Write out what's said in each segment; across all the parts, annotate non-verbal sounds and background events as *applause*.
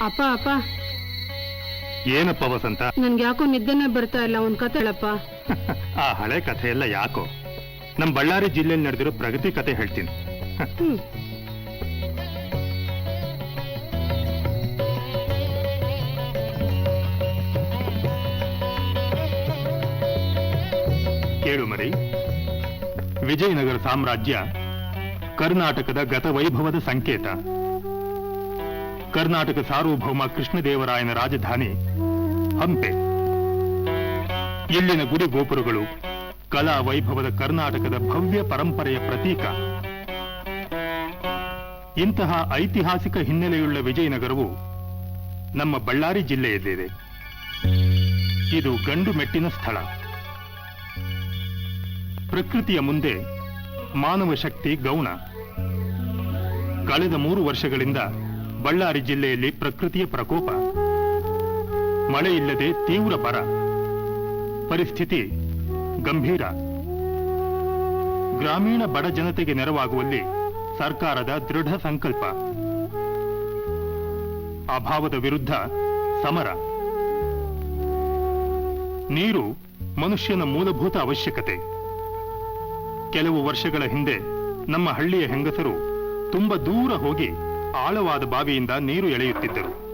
ಅಪ್ಪ ಅಪ್ಪ. ಏನಪ್ಪ ವಸಂತ? ನನ್ಗೆ ಯಾಕೋ ನಿದ್ದೆನೆ ಬರ್ತಾ ಇಲ್ಲ ಒಂದ್ ಕತೆ ಹೇಳಪ್ಪ. *laughs* ಆ ಹಳೆ ಕಥೆ ಎಲ್ಲ ಯಾಕೋ? ನಮ್ ಬಳ್ಳಾರಿ ಜಿಲ್ಲೆಯಲ್ಲಿ ನಡೆದಿರೋ ಪ್ರಗತಿ ಕತೆ ಹೇಳ್ತೀನಿ. *laughs* ಹ್ಮ್. ಕೇಳು ಮರಿ. ವಿಜಯನಗರ ಸಾಮ್ರಾಜ್ಯ ಕರ್ನಾಟಕದ ಗತವೈಭವದ ಸಂಕೇತ. ಕರ್ನಾಟಕ ಸಾರ್ವಭೌಮ ಕೃಷ್ಣದೇವರಾಯನ ರಾಜಧಾನಿ ಹಂಪೆ. ಇಲ್ಲಿನ ಗುಡಿ ಗೋಪುರಗಳು ಕಲಾ ವೈಭವದ ಕರ್ನಾಟಕದ ಭವ್ಯ ಪರಂಪರೆಯ ಪ್ರತೀಕ. ಇಂತಹ ಐತಿಹಾಸಿಕ ಹಿನ್ನೆಲೆಯುಳ್ಳ ವಿಜಯನಗರವು ನಮ್ಮ ಬಳ್ಳಾರಿ ಜಿಲ್ಲೆಯಲ್ಲಿದೆ. ಇದು ಗಂಡು ಮೆಟ್ಟಿನ ಸ್ಥಳ. ಪ್ರಕೃತಿಯ ಮುಂದೆ ಮಾನವ ಶಕ್ತಿ ಗೌಣ. ಕಳೆದ ಮೂರು ವರ್ಷಗಳಿಂದ ಬಳ್ಳಾರಿ ಜಿಲ್ಲೆಯಲ್ಲಿ ಪ್ರಕೃತಿಯ ಪ್ರಕೋಪ. ಮಳೆ ಇಲ್ಲದೆ ತೀವ್ರ ಬರ. ಪರಿಸ್ಥಿತಿ ಗಂಭೀರ. ಗ್ರಾಮೀಣ ಬಡ ಜನತೆಗೆ ನೆರವಾಗುವಲ್ಲಿ ಸರ್ಕಾರದ ದೃಢ ಸಂಕಲ್ಪ. ಅಭಾವದ ವಿರುದ್ಧ ಸಮರ. ನೀರು ಮನುಷ್ಯನ ಮೂಲಭೂತ ಅವಶ್ಯಕತೆ. ಕೆಲವು ವರ್ಷಗಳ ಹಿಂದೆ ನಮ್ಮ ಹಳ್ಳಿಯ ಹೆಂಗಸರು ತುಂಬ ದೂರ ಹೋಗಿ ಆಳವಾದ ಬಾವಿಯಿಂದ ನೀರು ಎಳೆಯುತ್ತಿದ್ದರು.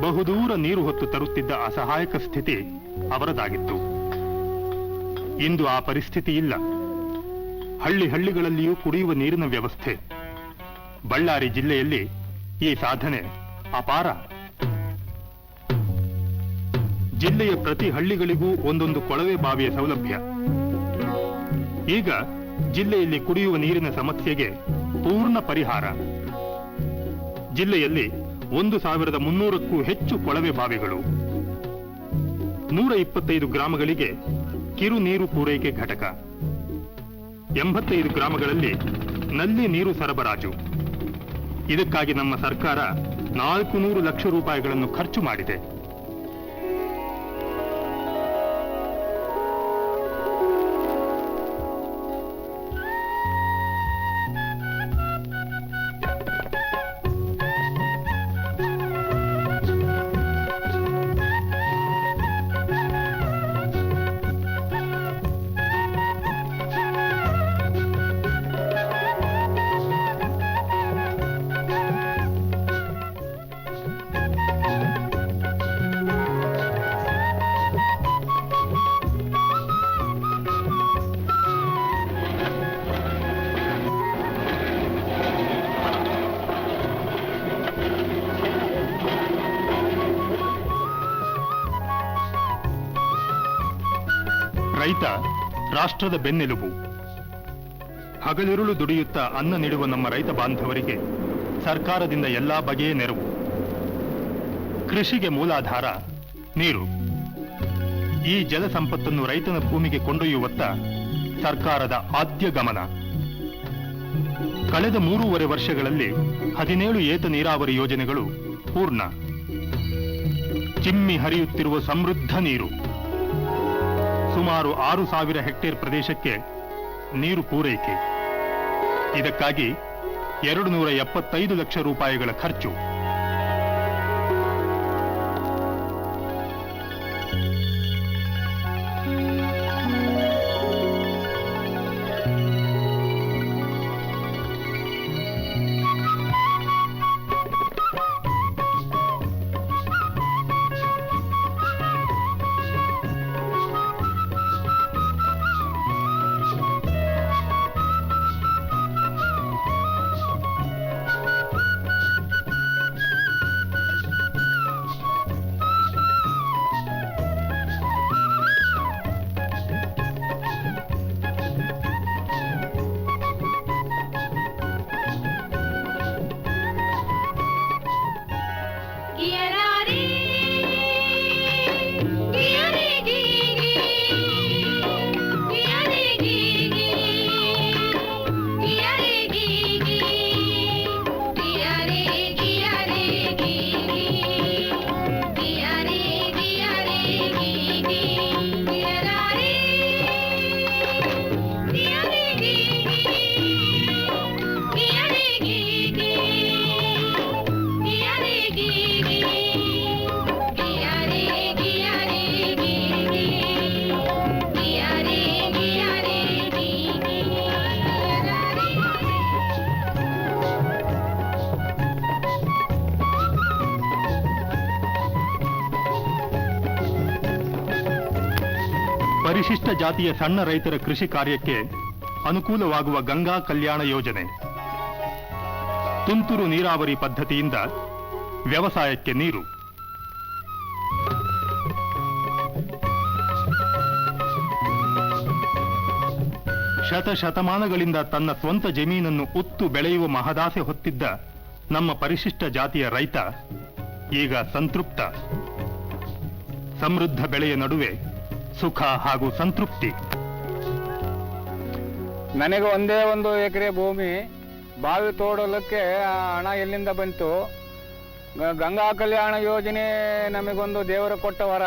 ಬಹುದೂರ ನೀರು ಹೊತ್ತು ತರುತ್ತಿದ್ದ ಅಸಹಾಯಕ ಸ್ಥಿತಿ ಅವರದಾಗಿತ್ತು. ಇಂದು ಆ ಪರಿಸ್ಥಿತಿ ಇಲ್ಲ. ಹಳ್ಳಿ ಹಳ್ಳಿಗಳಲ್ಲಿಯೂ ಕುಡಿಯುವ ನೀರಿನ ವ್ಯವಸ್ಥೆ. ಬಳ್ಳಾರಿ ಜಿಲ್ಲೆಯಲ್ಲಿ ಈ ಸಾಧನೆ ಅಪಾರ. ಜಿಲ್ಲೆಯ ಪ್ರತಿ ಹಳ್ಳಿಗಳಿಗೂ ಒಂದೊಂದು ಕೊಳವೆ ಬಾವಿಯ ಸೌಲಭ್ಯ. ಈಗ ಜಿಲ್ಲೆಯಲ್ಲಿ ಕುಡಿಯುವ ನೀರಿನ ಸಮಸ್ಯೆಗೆ ಪೂರ್ಣ ಪರಿಹಾರ. ಜಿಲ್ಲೆಯಲ್ಲಿ ಒಂದು ಸಾವಿರದ ಮುನ್ನೂರಕ್ಕೂ ಹೆಚ್ಚು ಕೊಳವೆ ಬಾವಿಗಳು. ನೂರ ಇಪ್ಪತ್ತೈದು ಗ್ರಾಮಗಳಿಗೆ ಕಿರು ನೀರು ಪೂರೈಕೆ ಘಟಕ. ಎಂಬತ್ತೈದು ಗ್ರಾಮಗಳಲ್ಲಿ ನಲ್ಲಿ ನೀರು ಸರಬರಾಜು. ಇದಕ್ಕಾಗಿ ನಮ್ಮ ಸರ್ಕಾರ ನಾಲ್ಕು ನೂರು ಲಕ್ಷ ರೂಪಾಯಿಗಳನ್ನು ಖರ್ಚು ಮಾಡಿದೆ. ರೈತ, ರಾಷ್ಟ್ರದ ಬೆನ್ನೆಲುಬು. ಹಗಲಿರುಳು ದುಡಿಯುತ್ತಾ ಅನ್ನ ನೀಡುವ ನಮ್ಮ ರೈತ ಬಾಂಧವರಿಗೆ ಸರ್ಕಾರದಿಂದ ಎಲ್ಲಾ ಬಗೆಯ ನೆರವು. ಕೃಷಿಗೆ ಮೂಲಾಧಾರ, ನೀರು. ಈ ಜಲ ಸಂಪತ್ತನ್ನು ರೈತನ ಭೂಮಿಗೆ ಕೊಂಡೊಯ್ಯುವತ್ತ ಸರ್ಕಾರದ ಆದ್ಯ ಗಮನ. ಕಳೆದ ಮೂರೂವರೆ ವರ್ಷಗಳಲ್ಲಿ ಹದಿನೇಳು ಏತ ನೀರಾವರಿ ಯೋಜನೆಗಳು ಪೂರ್ಣ. ಚಿಮ್ಮಿ ಹರಿಯುತ್ತಿರುವ ಸಮೃದ್ಧ ನೀರು. ಸುಮಾರು ಆರು ಸಾವಿರ ಹೆಕ್ಟೇರ್ ಪ್ರದೇಶಕ್ಕೆ ನೀರು ಪೂರೈಕೆ. ಇದಕ್ಕಾಗಿ ಎರಡು ನೂರ ಎಪ್ಪತ್ತೈದು ಲಕ್ಷ ರೂಪಾಯಿಗಳ ಖರ್ಚು. ಪರಿಶಿಷ್ಟ ಜಾತಿಯ ಸಣ್ಣ ರೈತರ ಕೃಷಿ ಕಾರ್ಯಕ್ಕೆ ಅನುಕೂಲವಾಗುವ ಗಂಗಾ ಕಲ್ಯಾಣ ಯೋಜನೆ. ತುಂತುರು ನೀರಾವರಿ ಪದ್ಧತಿಯಿಂದ ವ್ಯವಸಾಯಕ್ಕೆ ನೀರು. ಶತಶತಮಾನಗಳಿಂದ ತನ್ನ ಸ್ವಂತ ಜಮೀನನ್ನು ಉತ್ತು ಬೆಳೆಯುವ ಮಹದಾಸೆ ಹೊತ್ತಿದ್ದ ನಮ್ಮ ಪರಿಶಿಷ್ಟ ಜಾತಿಯ ರೈತ ಈಗ ಸಂತೃಪ್ತ. ಸಮೃದ್ಧ ಬೆಳೆಯ ನಡುವೆ ಸುಖ ಹಾಗೂ ಸಂತೃಪ್ತಿ. ನನಗೆ ಒಂದೇ ಒಂದು ಎಕರೆ ಭೂಮಿ ಬಾವಿ ತೋಡಲಿಕ್ಕೆ ಆ ಹಣ ಎಲ್ಲಿಂದ ಬಂತು? ಗಂಗಾ ಕಲ್ಯಾಣ ಯೋಜನೆ ನಮಗೊಂದು ದೇವರು ಕೊಟ್ಟ ವರ.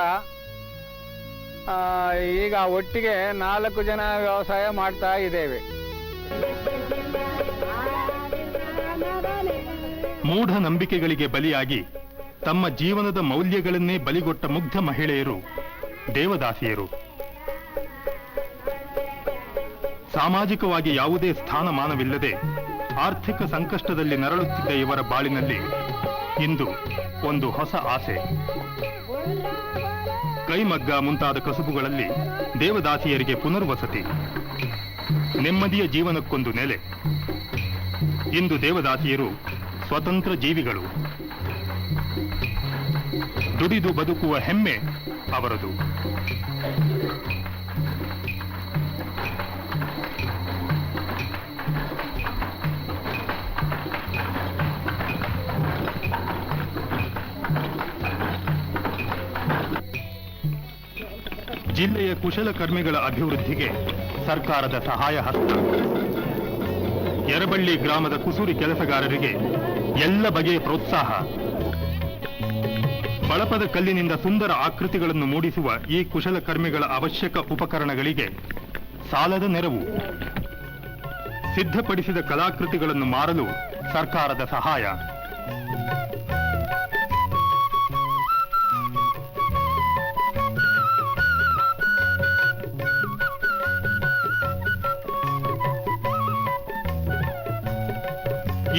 ಈಗ ಒಟ್ಟಿಗೆ ನಾಲ್ಕು ಜನ ವ್ಯವಸಾಯ ಮಾಡ್ತಾ ಇದ್ದೇವೆ. ಮೂಢ ನಂಬಿಕೆಗಳಿಗೆ ಬಲಿಯಾಗಿ ತಮ್ಮ ಜೀವನದ ಮೌಲ್ಯಗಳನ್ನೇ ಬಲಿಗೊಟ್ಟ ಮುಗ್ಧ ಮಹಿಳೆಯರು ದೇವದಾಸಿಯರು. ಸಾಮಾಜಿಕವಾಗಿ ಯಾವುದೇ ಸ್ಥಾನಮಾನವಿಲ್ಲದೆ ಆರ್ಥಿಕ ಸಂಕಷ್ಟದಲ್ಲಿ ನರಳುತ್ತಿದ್ದ ಇವರ ಬಾಳಿನಲ್ಲಿ ಇಂದು ಒಂದು ಹೊಸ ಆಸೆ. ಕೈಮಗ್ಗ ಮುಂತಾದ ಕಸುಬುಗಳಲ್ಲಿ ದೇವದಾಸಿಯರಿಗೆ ಪುನರ್ವಸತಿ. ನೆಮ್ಮದಿಯ ಜೀವನಕ್ಕೊಂದು ನೆಲೆ. ಇಂದು ದೇವದಾಸಿಯರು ಸ್ವತಂತ್ರ ಜೀವಿಗಳು. ದುಡಿದು ಬದುಕುವ ಹೆಮ್ಮೆ ಅವರದು. ಜಿಲ್ಲೆಯ ಕುಶಲಕರ್ಮಿಗಳ ಅಭಿವೃದ್ಧಿಗೆ ಸರ್ಕಾರದ ಸಹಾಯ ಹಸ್ತ. ಯರಬಳ್ಳಿ ಗ್ರಾಮದ ಕುಸುರಿ ಕೆಲಸಗಾರರಿಗೆ ಎಲ್ಲ ಬಗೆಯ ಪ್ರೋತ್ಸಾಹ. ಬಳಪದ ಕಲ್ಲಿನಿಂದ ಸುಂದರ ಆಕೃತಿಗಳನ್ನು ಮೂಡಿಸುವ ಈ ಕುಶಲಕರ್ಮಿಗಳ ಅವಶ್ಯಕ ಉಪಕರಣಗಳಿಗೆ ಸಾಲದ ನೆರವು. ಸಿದ್ಧಪಡಿಸಿದ ಕಲಾಕೃತಿಗಳನ್ನು ಮಾರಲು ಸರ್ಕಾರದ ಸಹಾಯ.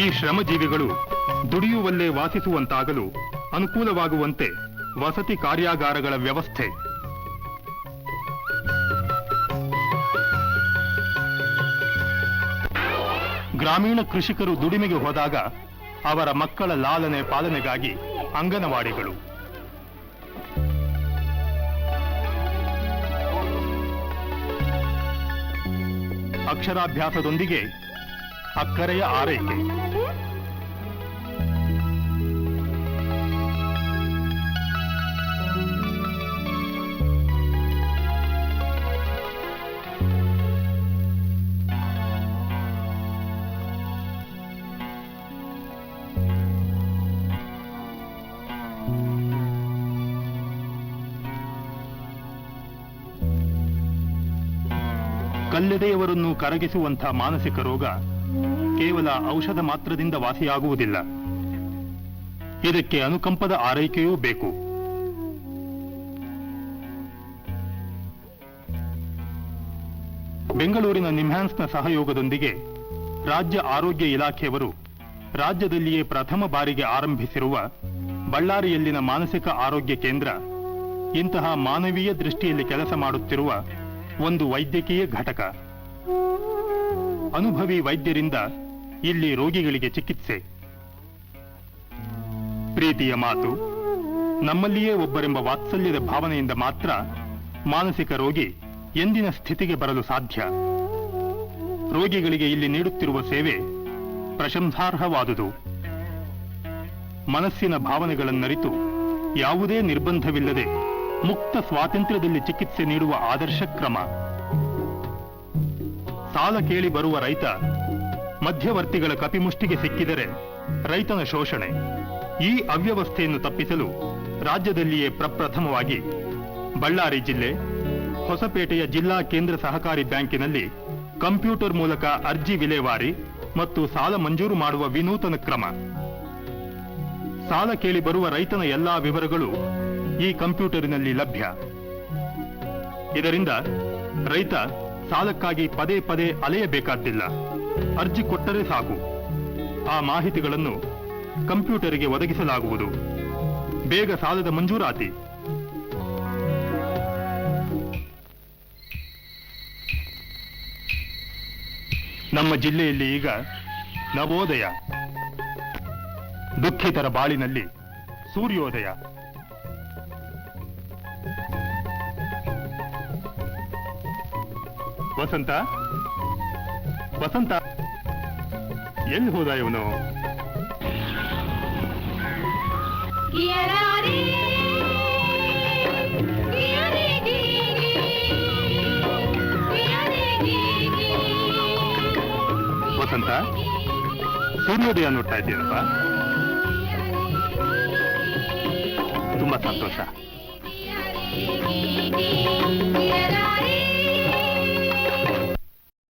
ಈ ಶ್ರಮಜೀವಿಗಳು ದುಡಿಯುವಲ್ಲೇ ವಾಸಿಸುವಂತಾಗಲು ಅನುಕೂಲವಾಗುವಂತೆ ವಸತಿ ಕಾರ್ಯಾಗಾರಗಳ ವ್ಯವಸ್ಥೆ. ಗ್ರಾಮೀಣ ಕೃಷಿಕರು ದುಡಿಮೆಗೆ ಹೋದಾಗ ಅವರ ಮಕ್ಕಳ ಲಾಲನೆ ಪಾಲನೆಗಾಗಿ ಅಂಗನವಾಡಿಗಳು. ಅಕ್ಷರಾಭ್ಯಾಸದೊಂದಿಗೆ ಅಕ್ಕರೆಯ ಆರೈಕೆ. ಕಲ್ಲೆದೆಯವರನ್ನು ಕರಗಿಸುವಂಥ ಮಾನಸಿಕ ರೋಗ ಕೇವಲ ಔಷಧ ಮಾತ್ರದಿಂದ ವಾಸಿಯಾಗುವುದಿಲ್ಲ. ಇದಕ್ಕೆ ಅನುಕಂಪದ ಆರೈಕೆಯೂ ಬೇಕು. ಬೆಂಗಳೂರಿನ ನಿಮ್ಹ್ಯಾನ್ಸ್ನ ಸಹಯೋಗದೊಂದಿಗೆ ರಾಜ್ಯ ಆರೋಗ್ಯ ಇಲಾಖೆಯವರು ರಾಜ್ಯದಲ್ಲಿಯೇ ಪ್ರಥಮ ಬಾರಿಗೆ ಆರಂಭಿಸಿರುವ ಬಳ್ಳಾರಿಯಲ್ಲಿನ ಮಾನಸಿಕ ಆರೋಗ್ಯ ಕೇಂದ್ರ ಇಂತಹ ಮಾನವೀಯ ದೃಷ್ಟಿಯಲ್ಲಿ ಕೆಲಸ ಮಾಡುತ್ತಿರುವ ಒಂದು ವೈದ್ಯಕೀಯ ಘಟಕ. ಅನುಭವಿ ವೈದ್ಯರಿಂದ ಇಲ್ಲಿ ರೋಗಿಗಳಿಗೆ ಚಿಕಿತ್ಸೆ. ಪ್ರೀತಿಯ ಮಾತು, ನಮ್ಮಲ್ಲಿಯೇ ಒಬ್ಬರೆಂಬ ವಾತ್ಸಲ್ಯದ ಭಾವನೆಯಿಂದ ಮಾತ್ರ ಮಾನಸಿಕ ರೋಗಿ ಎಂದಿನ ಸ್ಥಿತಿಗೆ ಬರಲು ಸಾಧ್ಯ. ರೋಗಿಗಳಿಗೆ ಇಲ್ಲಿ ನೀಡುತ್ತಿರುವ ಸೇವೆ ಪ್ರಶಂಸಾರ್ಹವಾದುದು. ಮನಸ್ಸಿನ ಭಾವನೆಗಳನ್ನರಿತು ಯಾವುದೇ ನಿರ್ಬಂಧವಿಲ್ಲದೆ ಮುಕ್ತ ಸ್ವಾತಂತ್ರ್ಯದಲ್ಲಿ ಚಿಕಿತ್ಸೆ ನೀಡುವ ಆದರ್ಶ ಕ್ರಮ. ಸಾಲ ಕೇಳಿ ಬರುವ ರೈತ ಮಧ್ಯವರ್ತಿಗಳ ಕಪಿಮುಷ್ಟಿಗೆ ಸಿಕ್ಕಿದರೆ ರೈತನ ಶೋಷಣೆ. ಈ ಅವ್ಯವಸ್ಥೆಯನ್ನು ತಪ್ಪಿಸಲು ರಾಜ್ಯದಲ್ಲಿಯೇ ಪ್ರಪ್ರಥಮವಾಗಿ ಬಳ್ಳಾರಿ ಜಿಲ್ಲೆ, ಹೊಸಪೇಟೆಯ ಜಿಲ್ಲಾ ಕೇಂದ್ರ ಸಹಕಾರಿ ಬ್ಯಾಂಕಿನಲ್ಲಿ ಕಂಪ್ಯೂಟರ್ ಮೂಲಕ ಅರ್ಜಿ ವಿಲೇವಾರಿ ಮತ್ತು ಸಾಲ ಮಂಜೂರು ಮಾಡುವ ವಿನೂತನ ಕ್ರಮ. ಸಾಲ ಕೇಳಿ ಬರುವ ರೈತನ ಎಲ್ಲಾ ವಿವರಗಳು ಈ ಕಂಪ್ಯೂಟರಿನಲ್ಲಿ ಲಭ್ಯ. ಇದರಿಂದ ರೈತ ಸಾಲಕ್ಕಾಗಿ ಪದೇ ಪದೇ ಅಲೆಯಬೇಕಾದ್ದಿಲ್ಲ. ಅರ್ಜಿ ಕೊಟ್ಟರೆ ಸಾಕು. ಆ ಮಾಹಿತಿಗಳನ್ನು ಕಂಪ್ಯೂಟರಿಗೆ ಒದಗಿಸಲಾಗುವುದು. ಬೇಗ ಸಾಲದ ಮಂಜೂರಾತಿ. ನಮ್ಮ ಜಿಲ್ಲೆಯಲ್ಲಿ ಈಗ ನವೋದಯ. ದುಃಖಿತರ ಬಾಳಿನಲ್ಲಿ ಸೂರ್ಯೋದಯ. ವಸಂತ? ವಸಂತ? ಎಲ್ಲಿ ಹೋದ ಇವನು? ವಸಂತ ಸೂರ್ಯೋದಯ ನೋಡ್ತಾ ಇದ್ದೀರಪ್ಪ ತುಂಬಾ ಸಂತೋಷ.